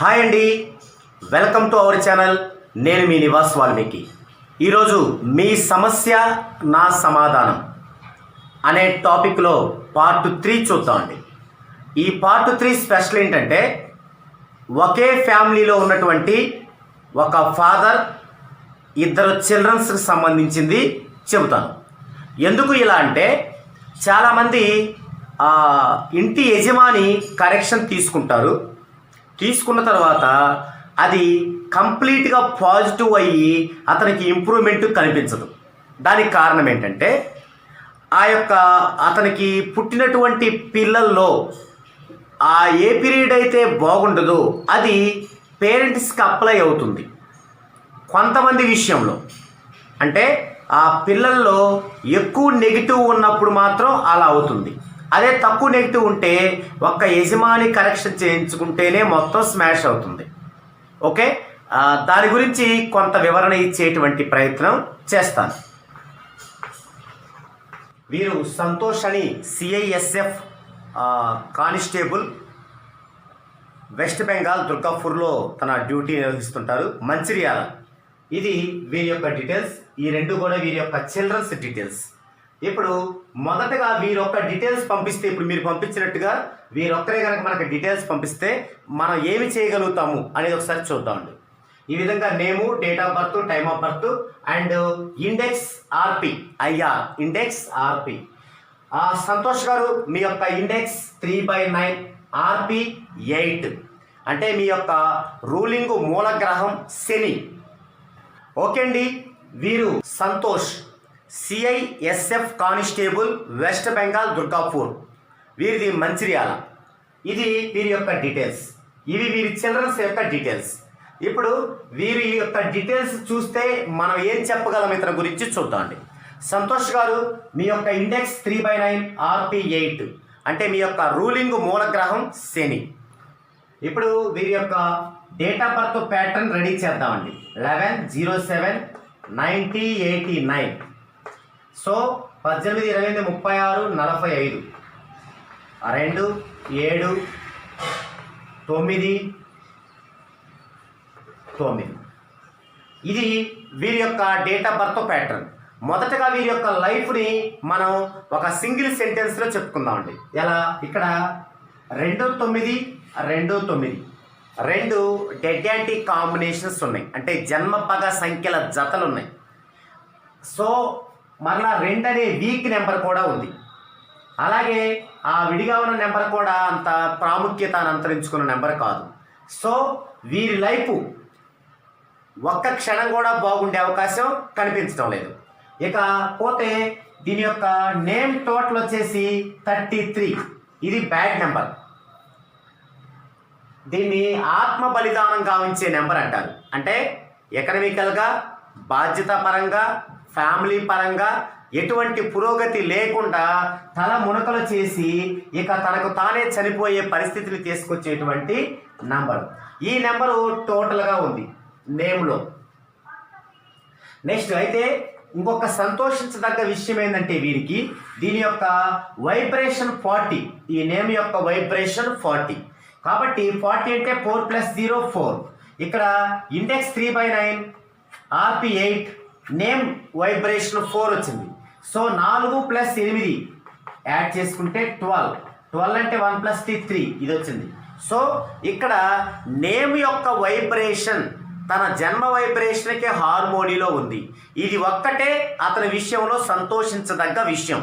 Hi అండి. Welcome to our channel. నేను మీ నివాస్ వాల్మీకి. ఈరోజు మీ సమస్య నా సమాధానం అనే టాపిక్లో పార్ట్ త్రీ చూద్దామండి ఈ పార్ట్ త్రీ స్పెషల్ ఏంటంటే ఒకే ఫ్యామిలీలో ఉన్నటువంటి ఒక ఫాదర్ ఇద్దరు చిల్డ్రన్స్కి సంబంధించింది చెబుతాను. ఎందుకు ఇలా అంటే చాలామంది ఇంటి యజమాని కరెక్షన్ తీసుకుంటారు. తీసుకున్న తర్వాత అది కంప్లీట్గా పాజిటివ్ అయ్యి అతనికి ఇంప్రూవ్మెంట్ కనిపించదు. దానికి కారణం ఏంటంటే ఆ యొక్క అతనికి పుట్టినటువంటి పిల్లల్లో ఆ ఏ పీరియడ్ అయితే బాగుండదో అది పేరెంట్స్కి అప్లై అవుతుంది. కొంతమంది విషయంలో. అంటే ఆ పిల్లల్లో ఎక్కువ నెగిటివ్ ఉన్నప్పుడు మాత్రం అలా అవుతుంది. అదే తక్కువ నెగిటివ్ ఉంటే ఒక్క యజమాని కరెక్షన్ చేయించుకుంటేనే మొత్తం స్మాష్ అవుతుంది. ఓకే దాని గురించి కొంత వివరణ ఇచ్చేటువంటి ప్రయత్నం చేస్తాను. వీరు సంతోష్ అని సిఐఎస్ఎఫ్ కానిస్టేబుల్ వెస్ట్ బెంగాల్ దుర్గాపూర్లో తన డ్యూటీ నిర్వహిస్తుంటారు మంచిర్యాల. ఇది వీరి యొక్క డీటెయిల్స్ ఈ రెండు కూడా వీరి యొక్క చిల్డ్రన్స్ డీటెయిల్స్ ఇప్పుడు మొదటగా వీరొక్క డీటెయిల్స్ పంపిస్తే ఇప్పుడు మీరు పంపించినట్టుగా వీరొక్కరే కనుక మనకు డీటెయిల్స్ పంపిస్తే మనం ఏమి చేయగలుగుతాము అనేది ఒకసారి చూద్దామండి ఈ విధంగా name date of birth time of birth and index RP IR index RP ఆ, సంతోష్ గారు మీ యొక్క index three by nine RP eight అంటే మీ యొక్క రూలింగ్ మూలగ్రహం శని. ఓకే అండి వీరు Santosh CISF constable West Bengal Durgapur. వీరిది Mancherial. ఇది వీరి యొక్క డీటెయిల్స్. ఇవి వీరి చిల్డ్రన్స్ యొక్క డీటెయిల్స్. ఇప్పుడు వీరి యొక్క డీటెయిల్స్ చూస్తే మనం ఏం చెప్పగలం ఇతని గురించి చూద్దామండి. సంతోష్ గారు మీ యొక్క index three by nine RP eight. అంటే మీ యొక్క రూలింగ్ మూలగ్రహం శని. ఇప్పుడు వీరి యొక్క date of birth pattern ready చేద్దామండి. Eleven zero seven ninety eighty nine. So పద్దెనిమిది ఇరవై ఎనిమిది ముప్పై ఆరు నలభై ఐదు. రెండు ఏడు తొమ్మిది తొమ్మిది. ఇది వీరి యొక్క డేట్ ఆఫ్ బర్త్ ప్యాటర్న్. మొదటగా వీరి యొక్క లైఫ్ని మనం ఒక సింగిల్ సెంటెన్స్లో చెప్పుకుందామండి. ఎలా? ఇక్కడ రెండు తొమ్మిది రెండు తొమ్మిది. రెండు డెడ్ యాంటీ కాంబినేషన్స్ ఉన్నాయి. అంటే జన్మ పగ సంఖ్యల జతలు ఉన్నాయి. సో మరలా రెండు అనే వీక్ నెంబర్ కూడా ఉంది. అలాగే ఆ విడిగా ఉన్న నెంబర్ కూడా అంత ప్రాముఖ్యత అంతరించుకున్న నెంబర్ కాదు. సో వీరి లైఫ్ ఒక్క క్షణం కూడా బాగుండే అవకాశం కనిపించడం లేదు. ఇక పోతే దీని యొక్క నేమ్ టోటల్ వచ్చేసి థర్టీ త్రీ. ఇది బ్యాడ్ నెంబర్. దీన్ని ఆత్మ బలిదానం గావించే నెంబర్ అంటారు. అంటే ఎకనమికల్గా బాధ్యతాపరంగా ఫ్యామిలీ పరంగా ఎటువంటి పురోగతి లేకుండా తల మునకలు చేసి ఇక తనకు తానే చనిపోయే పరిస్థితిని తీసుకొచ్చేటువంటి నంబర్. ఈ నెంబరు టోటల్గా ఉంది నేమ్లో. నెక్స్ట్ అయితే ఇంకొక సంతోషించదగ్గ విషయం ఏంటంటే వీరికి దీని యొక్క వైబ్రేషన్ ఫార్టీ. ఈ నేమ్ యొక్క వైబ్రేషన్ ఫార్టీ. కాబట్టి ఫార్టీ అంటే ఫోర్ ప్లస్ జీరో ఫోర్. ఇక్కడ index three by nine RP eight name vibration four వచ్చింది. సో నాలుగు ప్లస్ ఎనిమిది యాడ్ చేసుకుంటే ట్వెల్వ్. ట్వెల్వ్ అంటే వన్ ప్లస్ టీ త్రీ ఇది వచ్చింది. సో ఇక్కడ నేమ్ యొక్క వైబ్రేషన్ తన జన్మ వైబ్రేషన్కే హార్మోనీలో ఉంది. ఇది ఒక్కటే అతని విషయంలో సంతోషించదగ్గ విషయం.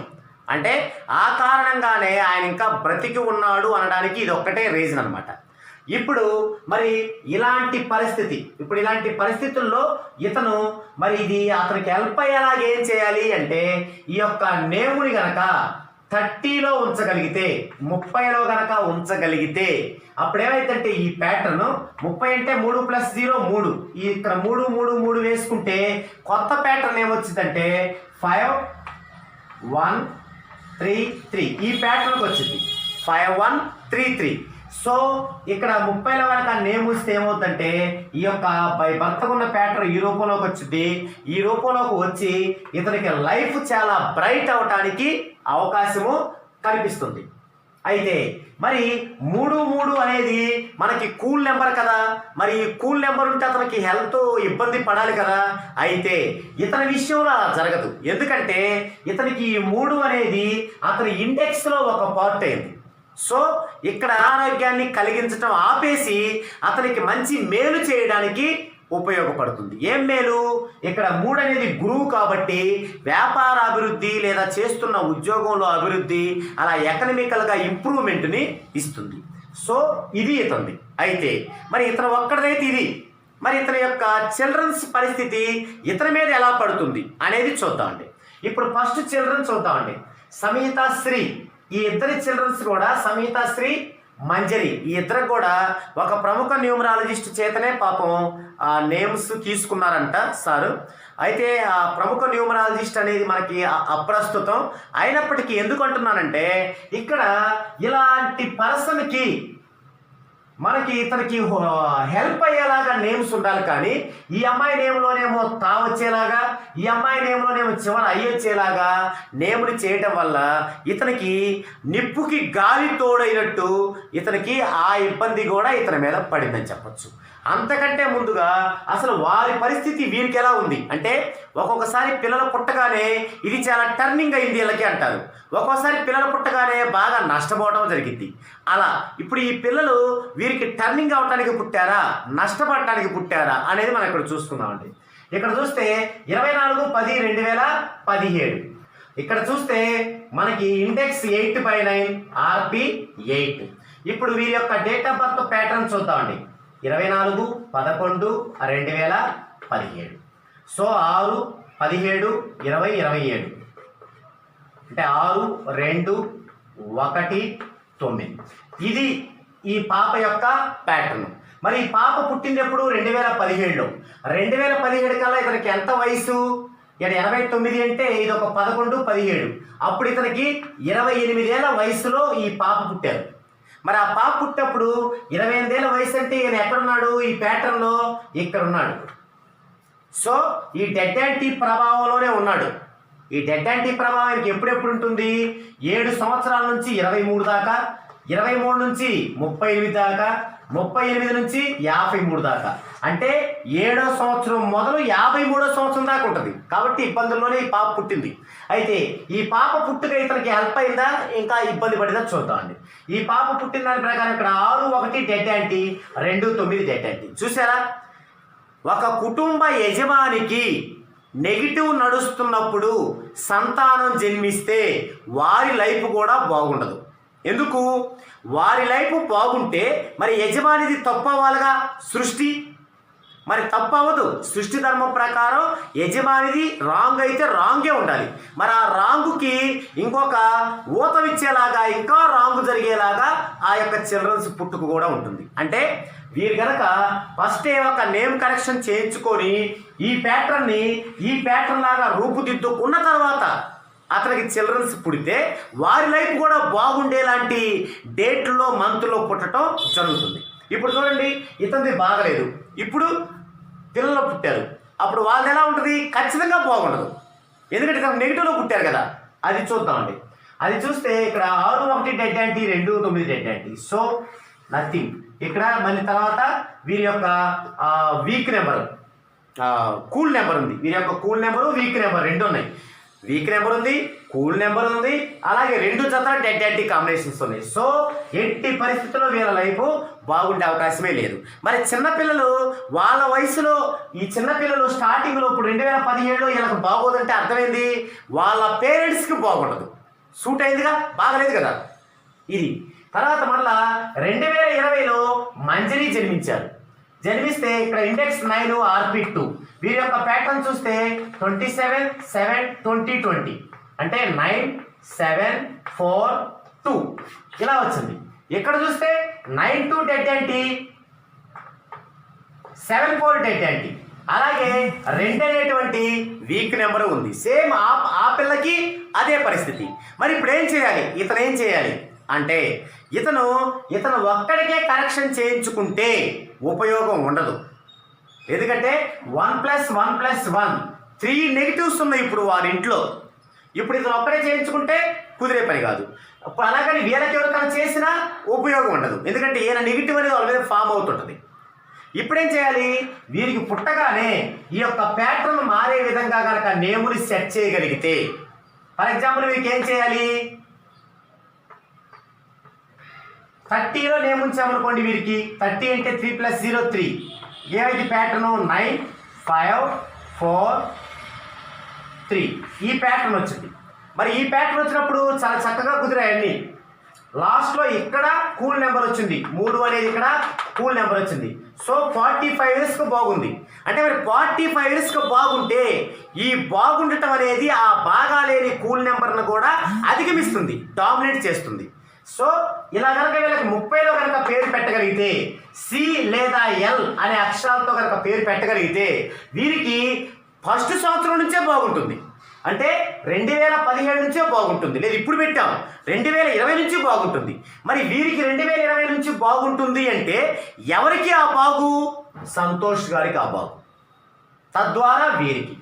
అంటే ఆ కారణంగానే ఆయన ఇంకా బ్రతికి ఉన్నాడు అనడానికి ఇది ఒక్కటే రీజన్ అనమాట ఇప్పుడు మరి ఇలాంటి పరిస్థితి ఇప్పుడు ఇలాంటి పరిస్థితుల్లో ఇతను మరి ఇది అతనికి హెల్ప్ అయ్యేలాగా ఏం చేయాలి అంటే ఈ యొక్క నేముని గనక థర్టీలో ఉంచగలిగితే ముప్పైలో గనక ఉంచగలిగితే అప్పుడు ఏమైందంటే ఈ ప్యాటర్న్ ముప్పై అంటే మూడు ప్లస్ జీరో మూడు. ఈ ఇక్కడ మూడు మూడు మూడు వేసుకుంటే కొత్త ప్యాటర్న్ ఏమొచ్చిందంటే ఫైవ్ వన్ త్రీ త్రీ ఈ ప్యాటర్న్కి వచ్చింది five one three three so ఇక్కడ ముప్పైల వరకు నేమ్ వస్తే ఏమవుతుందంటే ఈ యొక్క బై భర్తకున్న ప్యాటర్న్ ఈ రూపంలోకి వచ్చింది. ఈ రూపంలోకి వచ్చి ఇతనికి లైఫ్ చాలా బ్రైట్ అవటానికి అవకాశము కనిపిస్తుంది. అయితే మరి మూడు మూడు అనేది మనకి కూల్ నెంబర్ కదా. మరి ఈ కూల్ నెంబర్ ఉంటే అతనికి హెల్త్ ఇబ్బంది పడాలి కదా. అయితే ఇతని విషయంలో అలా జరగదు. ఎందుకంటే ఇతనికి ఈ మూడు అనేది అతని ఇండెక్స్లో ఒక పార్ట్ అయింది. సో ఇక్కడ ఆరోగ్యాన్ని కలిగించటం ఆపేసి అతనికి మంచి మేలు చేయడానికి ఉపయోగపడుతుంది. ఏం మేలు? ఇక్కడ మూడు అనేది గురువు కాబట్టి వ్యాపార అభివృద్ధి లేదా చేస్తున్న ఉద్యోగంలో అభివృద్ధి అలా ఎకనమికల్గా ఇంప్రూవ్మెంట్ని ఇస్తుంది. సో ఇది ఇతంది అయితే మరి ఇతను ఒక్కడదైతే ఇది. మరి ఇతని యొక్క చిల్డ్రన్స్ పరిస్థితి ఇతని మీద ఎలా పడుతుంది అనేది చూద్దామండి. ఇప్పుడు ఫస్ట్ చిల్డ్రన్ చూద్దామండి. సమీత శ్రీ. ఈ ఇద్దరి చిల్డ్రన్స్ కూడా సమీతాశ్రీ మంజరి. ఈ ఇద్దరు కూడా ఒక ప్రముఖ న్యూమరాలజిస్ట్ చేతనే పాపం ఆ నేమ్స్ తీసుకున్నారంట సారు. అయితే ఆ ప్రముఖ న్యూమరాలజిస్ట్ అనేది మనకి అప్రస్తుతం. అయినప్పటికీ ఎందుకు అంటున్నానంటే ఇక్కడ ఇలాంటి పర్సన్కి మనకి ఇతనికి హెల్ప్ అయ్యేలాగా నేమ్స్ ఉండాలి కానీ ఈ అమ్మాయి నేమ్లోనేమో తా వచ్చేలాగా ఈ అమ్మాయి నేమ్లోనేమో చివర అయ్యొచ్చేలాగా నేములు చేయటం వల్ల ఇతనికి నిప్పుకి గాలి తోడైనట్టు ఇతనికి ఆ ఇబ్బంది కూడా ఇతని మీద పడిందని చెప్పొచ్చు. అంతకంటే ముందుగా అసలు వారి పరిస్థితి వీరికి ఎలా ఉంది? అంటే ఒక్కొక్కసారి పిల్లలు పుట్టగానే ఇది చాలా టర్నింగ్ అయింది వీళ్ళకి అంటారు. ఒక్కోసారి పిల్లలు పుట్టగానే బాగా నష్టపోవడం జరిగింది. అలా ఇప్పుడు ఈ పిల్లలు వీరికి టర్నింగ్ అవటానికి పుట్టారా? నష్టపడటానికి పుట్టారా? అనేది మనం ఇక్కడ చూసుకుందామండి ఇక్కడ చూస్తే ఇరవై నాలుగు పది రెండు వేల పదిహేడు. ఇక్కడ చూస్తే మనకి index eight by nine RP eight ఇప్పుడు వీరి యొక్క డేట్ ఆఫ్ బర్త్ ప్యాటర్న్ చూద్దామండి. ఇరవై నాలుగు పదకొండు రెండు వేల పదిహేడు. సో ఆరు పదిహేడు ఇరవై ఇరవై ఏడు. అంటే ఆరు రెండు ఒకటి తొమ్మిది. ఇది ఈ పాప యొక్క ప్యాటర్న్ మరి ఈ పాప పుట్టినప్పుడు రెండు వేల పదిహేడులో. రెండు వేల పదిహేడు కల్లా ఇతనికి ఎంత వయసు? ఇక్కడ ఎనభై తొమ్మిది అంటే ఇది ఒక పదకొండు పదిహేడు. అప్పుడు ఇతనికి ఇరవై ఎనిమిదేళ్ళ వయసులో ఈ పాప పుట్టారు. మరి ఆ పాప పుట్టినప్పుడు ఇరవై ఎనిమిదేళ్ళ వయసు అంటే ఈయన ఎక్కడున్నాడు? ఈ ప్యాటర్న్లో ఇక్కడ ఉన్నాడు సో ఈ డెడ్ యాంటీ ప్రభావంలోనే ఉన్నాడు. ఈ డెడ్ యాంటీ ప్రభావం ఆయనకి ఎప్పుడెప్పుడు ఉంటుంది? ఏడు సంవత్సరాల నుంచి ఇరవై మూడు దాకా ఇరవై మూడు నుంచి ముప్పై ఎనిమిది దాకా ముప్పై ఎనిమిది నుంచి యాభై మూడు దాకా. అంటే ఏడో సంవత్సరం మొదలు యాభై మూడో సంవత్సరం దాకా ఉంటుంది. కాబట్టి ఇబ్బందుల్లోనే ఈ పాప పుట్టింది. అయితే ఈ పాప పుట్టుక ఇతనికి హెల్ప్ అయిందా? ఇంకా ఇబ్బంది పడిందా? చూద్దామండి ఈ పాప పుట్టిన దాని ప్రకారం ఇక్కడ ఆరు ఒకటి డెడ్ యాంటీ రెండు తొమ్మిది డెడ్ యాంటీ చూసారా ఒక కుటుంబ యజమానికి నెగిటివ్ నడుస్తున్నప్పుడు సంతానం జన్మిస్తే వారి లైఫ్ కూడా బాగుండదు. ఎందుకు? వారి లైఫ్ బాగుంటే మరి యజమానిది తప్పవాలుగా సృష్టి? మరి తప్పవదు. అవ్వదు సృష్టి ధర్మం ప్రకారం యజమానిది రాంగ్ అయితే రాంగే ఉండాలి. మరి ఆ రాంగుకి ఇంకొక ఊతమిచ్చేలాగా ఇంకా రాంగ్ జరిగేలాగా ఆ యొక్క చిల్డ్రన్స్ పుట్టుకు కూడా ఉంటుంది. అంటే వీరు గనక ఫస్ట్ ఒక నేమ్ కరెక్షన్ చేయించుకొని ఈ ప్యాటర్న్ని ఈ ప్యాటర్న్ లాగా రూపుదిద్దుకున్న తర్వాత అతనికి చిల్డ్రన్స్ పుడితే వారి లైఫ్ కూడా బాగుండేలాంటి డేట్లో మంత్లో పుట్టడం జరుగుతుంది. ఇప్పుడు చూడండి ఇతనిది బాగలేదు. ఇప్పుడు పిల్లలు పుట్టారు. అప్పుడు వాళ్ళది ఎలా ఉంటుంది? ఖచ్చితంగా బాగుండదు. ఎందుకంటే ఇతను నెగిటివ్లో పుట్టారు కదా. అది చూద్దామండి అది చూస్తే ఇక్కడ ఆరు ఒకటి డెడ్ యాంటీ రెండు తొమ్మిది డెడ్ యాంటీ సో నథింగ్ ఇక్కడ మళ్ళీ తర్వాత వీరి యొక్క వీక్ నెంబర్ కూల్ నెంబర్ ఉంది. వీరి యొక్క కూల్ నెంబరు వీక్ నెంబర్ రెండు ఉన్నాయి వీక్ నెంబర్ ఉంది కూల్ నెంబర్ ఉంది అలాగే రెండు జతల డెడ్ డెడ్ కాంబినేషన్స్ ఉన్నాయి. సో ఎట్టి పరిస్థితుల్లో వీళ్ళ లైఫ్ బాగుండే అవకాశమే లేదు. మరి చిన్నపిల్లలు వాళ్ళ వయసులో ఈ చిన్నపిల్లలు స్టార్టింగ్లో ఇప్పుడు రెండు వేల పదిహేడులో వీళ్ళకి బాగోదంటే అర్థమైంది వాళ్ళ పేరెంట్స్కి బాగుండదు. సూట్ అయిందిగా? బాగలేదు కదా? ఇది. తర్వాత మళ్ళా రెండు వేల ఇరవైలో మంజరి జన్మించారు. జన్మిస్తే ఇక్కడ ఇండెక్స్ నైన్ ఆర్పి టూ వీరి యొక్క ప్యాటర్న్ చూస్తే twenty seven seven twenty twenty అంటే నైన్ సెవెన్ ఫోర్ టూ ఇలా వచ్చింది. ఇక్కడ చూస్తే నైన్ టూ డెడ్ ఏంటి సెవెన్ ఫోర్ డెడ్ ఏంటి అలాగే రెండు అనేటువంటి వీక్ నెంబర్ ఉంది. సేమ్ ఆ ఆ పిల్లకి అదే పరిస్థితి. మరి ఇప్పుడు ఏం చేయాలి? ఇతను ఏం చేయాలి? అంటే ఇతను ఇతను ఒక్కడికే కరెక్షన్ చేయించుకుంటే ఉపయోగం ఉండదు. ఎందుకంటే one plus one plus one. Three negatives ఉన్నాయి ఇప్పుడు వారి ఇంట్లో. ఇప్పుడు ఇతను ఒక్కడే చేయించుకుంటే కుదిరే పని కాదు. అలాగని వీళ్ళకి ఎవరికైనా చేసినా ఉపయోగం ఉండదు. ఎందుకంటే ఈయన నెగిటివ్ అనేది వాళ్ళ మీద ఫామ్ అవుతుంటుంది. ఇప్పుడేం చేయాలి? వీరికి పుట్టగానే ఈ యొక్క ప్యాటర్న్ మారే విధంగా కనుక నేముని సెట్ చేయగలిగితే. ఫర్ ఎగ్జాంపుల్ వీరికి ఏం చేయాలి? థర్టీలో నేమ్ ఉంచామనుకోండి వీరికి. థర్టీ అంటే త్రీ ప్లస్ జీరో త్రీ. ఏది pattern nine five four three ఈ ప్యాటర్న్ వచ్చింది. మరి ఈ ప్యాటర్న్ వచ్చినప్పుడు చాలా చక్కగా కుదిరాయండి లాస్ట్లో ఇక్కడ కూల్ నెంబర్ వచ్చింది. మూడు అనేది ఇక్కడ కూల్ నెంబర్ వచ్చింది. సో ఫార్టీ ఫైవ్ ఇయర్స్కి బాగుంది. అంటే మరి ఫార్టీ ఫైవ్ ఇయర్స్కి బాగుంటే ఈ బాగుండటం అనేది ఆ బాగా లేని కూల్ నెంబర్ను కూడా అధిగమిస్తుంది డామినేట్ చేస్తుంది. సో ఇలా కనుక వీళ్ళకి ముప్పైలో కనుక పేరు పెట్టగలిగితే సి లేదా ఎల్ అనే అక్షరాలతో కనుక పేరు పెట్టగలిగితే వీరికి ఫస్ట్ సంవత్సరం నుంచే బాగుంటుంది. అంటే రెండు వేల పదిహేడు నుంచే బాగుంటుంది. లేదు ఇప్పుడు పెట్టాం. రెండు వేల ఇరవై నుంచి బాగుంటుంది. మరి వీరికి రెండు వేల ఇరవై నుంచి బాగుంటుంది అంటే ఎవరికి ఆ బాగు? సంతోష్ గారికి ఆ బాగు. తద్వారా వీరికి.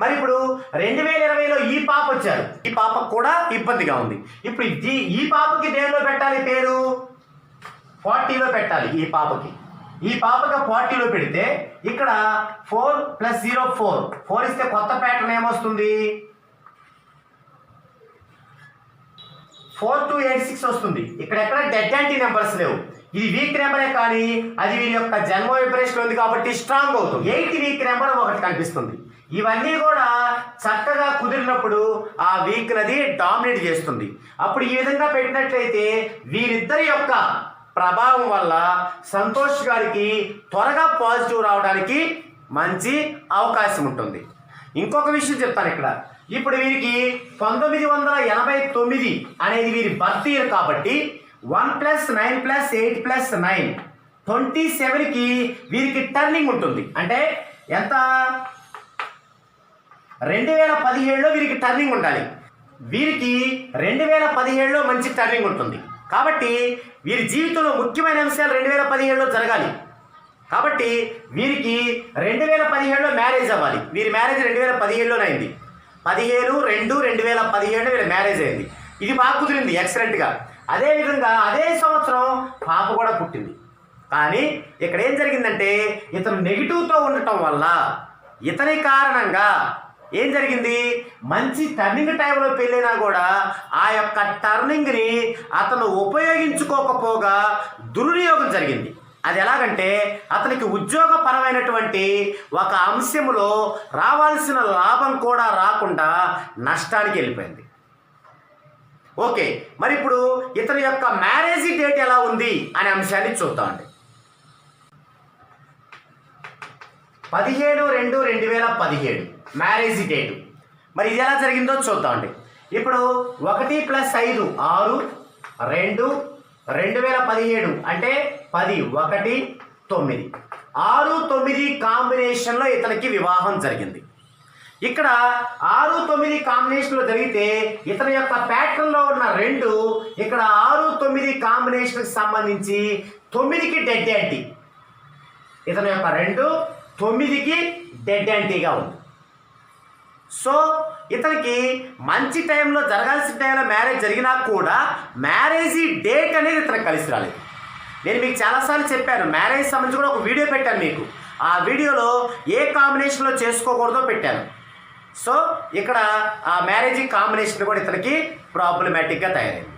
మరి ఇప్పుడు రెండు వేల ఇరవైలో ఈ పాప వచ్చారు. ఈ పాపకు కూడా ఇబ్బందిగా ఉంది. ఇప్పుడు ఈ ఈ పాపకి దేనిలో పెట్టాలి పేరు? ఫార్టీలో పెట్టాలి ఈ పాపకి. ఈ పాపకి ఫార్టీలో పెడితే ఇక్కడ four plus zero four. Four ఇస్తే కొత్త ప్యాటర్న్ ఏమొస్తుంది? ఫోర్ టూ ఎయిట్ సిక్స్ వస్తుంది. ఇక్కడ ఎక్కడ డెడ్ యాంటీ నెంబర్స్ లేవు. ఇది వీక్ నెంబరే కానీ అది వీరి యొక్క జన్మ విపరేషన్ ఉంది కాబట్టి స్ట్రాంగ్ అవుతుంది. ఎయిట్ వీక్ నెంబర్ ఒకటి కనిపిస్తుంది. ఇవన్నీ కూడా చక్కగా కుదిరినప్పుడు ఆ వీక్ నది డామినేట్ చేస్తుంది. అప్పుడు ఈ విధంగా పెట్టినట్లయితే వీరిద్దరి యొక్క ప్రభావం వల్ల సంతోష్ గారికి త్వరగా పాజిటివ్ రావడానికి మంచి అవకాశం ఉంటుంది. ఇంకొక విషయం చెప్తాను ఇక్కడ. ఇప్పుడు వీరికి పంతొమ్మిది వందల ఎనభై తొమ్మిది అనేది వీరి బర్త్ ఇయర్ కాబట్టి one plus nine plus eight plus nine twenty సెవెన్కి వీరికి టర్నింగ్ ఉంటుంది. అంటే ఎంత? రెండు వేల పదిహేడులో వీరికి టర్నింగ్ ఉండాలి. వీరికి రెండు వేల పదిహేడులో మంచి టర్నింగ్ ఉంటుంది. కాబట్టి వీరి జీవితంలో ముఖ్యమైన అంశాలు రెండు వేల పదిహేడులో జరగాలి. కాబట్టి వీరికి రెండు వేల పదిహేడులో మ్యారేజ్ అవ్వాలి. వీరి మ్యారేజ్ రెండు వేల పదిహేడులోనే అయింది. పదిహేను రెండు రెండు వేల పదిహేడులో వీళ్ళ మ్యారేజ్ అయింది. ఇది బాగా కుదిరింది ఎక్సలెంట్గా అదేవిధంగా అదే సంవత్సరం పాప కూడా పుట్టింది. కానీ ఇక్కడ ఏం జరిగిందంటే ఇతను నెగిటివ్తో ఉండటం వల్ల ఇతని కారణంగా ఏం జరిగింది? మంచి టర్నింగ్ టైంలో పెళ్ళైనా కూడా ఆ యొక్క టర్నింగ్ని అతను ఉపయోగించుకోకపోగా దుర్వినియోగం జరిగింది. అది ఎలాగంటే అతనికి ఉద్యోగపరమైనటువంటి ఒక అంశంలో రావాల్సిన లాభం కూడా రాకుండా నష్టానికి వెళ్ళిపోయింది. ఓకే మరి ఇప్పుడు ఇతని యొక్క మ్యారేజ్ డేట్ ఎలా ఉంది అనే అంశాన్ని చూద్దామండి పదిహేడు రెండు రెండు వేల పదిహేడు. Marriage date. మరి ఇది ఎలా జరిగిందో చూద్దామండి. ఇప్పుడు ఒకటి ప్లస్ ఐదు ఆరు రెండు రెండు వేల పదిహేడు అంటే పది ఒకటి తొమ్మిది. ఆరు తొమ్మిది కాంబినేషన్లో ఇతనికి వివాహం జరిగింది. ఇక్కడ ఆరు తొమ్మిది కాంబినేషన్లో జరిగితే ఇతని యొక్క ప్యాటర్న్లో ఉన్న రెండు ఇక్కడ ఆరు తొమ్మిది కాంబినేషన్కి సంబంధించి తొమ్మిదికి డెడ్ యాంటీ. ఇతని యొక్క రెండు తొమ్మిదికి డెడ్ యాంటీగా ఉంది. సో ఇతనికి మంచి టైంలో జరగాల్సిన టైంలో మ్యారేజ్ జరిగినా కూడా మ్యారేజ్ డేట్ అనేది ఇతనికి కలిసి రాలేదు. నేను మీకు చాలాసార్లు చెప్పాను మ్యారేజ్ సంబంధించి కూడా ఒక వీడియో పెట్టాను మీకు. ఆ వీడియోలో ఏ కాంబినేషన్లో చేసుకోకూడదో పెట్టాను. సో ఇక్కడ ఆ మ్యారేజ్ కాంబినేషన్ కూడా ఇతనికి ప్రాబ్లమాటిక్గా తయారైంది.